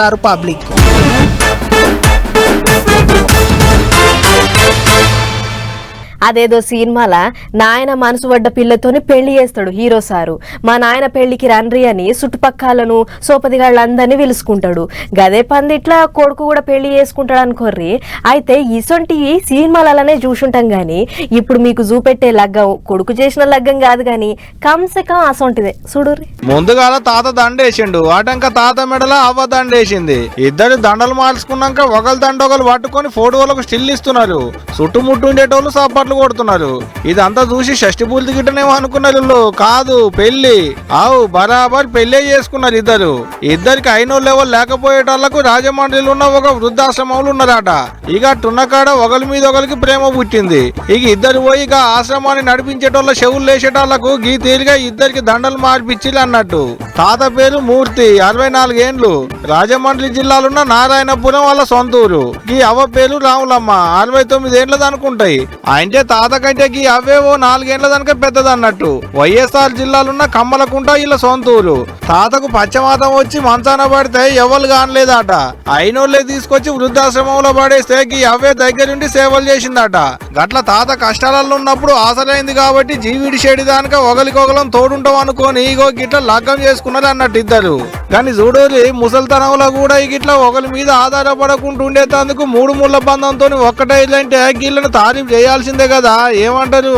Republic. అదేదో సినిమాల? నాయన మనసు పడ్డ పిల్లతోని పెళ్ళి చేస్తాడు హీరో సారు. మా నాయన పెళ్ళికి రండ్రి అని చుట్టుపక్కలను సోపదిగాళ్ళందరినీ పిలుచుకుంటాడు. గదే పందిట్లా కొడుకు కూడా పెళ్ళి చేసుకుంటాడు అనుకోర్రి. అయితే ఇసొంటి సినిమాలనే చూసుంటాం కానీ ఇప్పుడు మీకు చూపెట్టే లగ్గం కొడుకు చేసిన లగ్గం కాదు కానీ కమ్సే కం అసొంటిదే. చూడుర్రి. ముందుగాల తాత దండేసిండు వాటంక తాత మెడల అవ్వ దండేసింది. ఇద్దరు దండలు మార్చుకున్నాక ఒకరు దండ ఒకరు పట్టుకొని ఫోటోలకు స్టిల్ ఇస్తున్నారు. చుట్టుముట్టు ఉండేటోళ్ళు సప్పట్లు కొడుతున్నారు. ఇదంతా చూసి షష్టి పూలు గిట్టనేమో అనుకున్నారు కాదు పెళ్ళి ఆవు బరాబర్ పెళ్ళే చేసుకున్నారు ఇద్దరు. ఇద్దరికి అయినోళ్ళు ఎవరు లేకపోయేటోళ్ళకు రాజమండ్రిలో ఉన్న ఒక వృద్ధాశ్రమంలో ఉన్నారట. ఇక టున్నకాడ ఒకరి మీద ఒకరికి ప్రేమ పుట్టింది. ఇక ఇద్దరు పోయి ఇక ఆశ్రమాన్ని నడిపించేటోళ్ళ చెవులు లేచేటోళ్ళకు గీ తీరిగా ఇద్దరికి దండలు మార్పిచ్చిలు అన్నట్టు. తాత పేరు మూర్తి అరవై నాలుగేండ్లు రాజమండ్రి జిల్లాలున్న నారాయణపురం వాళ్ళ సొంత ఊరు ఈ అవ్వ పేరు రాములమ్మ అరవై తొమ్మిది ఏండ్ల అనుకుంటాయి. అంటే తాత కంటే గీ నాలుగేండ్ల దానిక పెద్దదన్నట్టు. వైఎస్ఆర్ జిల్లాలున్న కమ్మలకుంట వీళ్ళ సొంతూరు. తాతకు పచ్చమాతం వచ్చి మంచాన పడితే ఎవరు కానలేదట. అయినోళ్ళే తీసుకొచ్చి వృద్ధాశ్రమంలో పడేస్తే గీ అవే దగ్గరుండి సేవలు చేసిందట. గట్ల తాత కష్టాలలో ఉన్నప్పుడు ఆశలైంది కాబట్టి జీవిడి షేడి దానిక ఒకలికొకలం తోడుంటాం అనుకోని ఇగో గిట్ల లగ్గం చేసుకున్నది అన్నట్టు ఇద్దరు. కానీ చూడోరి ముసలితనంలో కూడా ఈ గిట్ల ఒకరి మీద ఆధారపడకుండా ఉండేటందుకు మూడు ముళ్ళ బంధంతో ఒక్కటే ఇలాంటి గీళ్ళను తారీఫ్ చేయాల్సిందే కదా ఏమంటారు?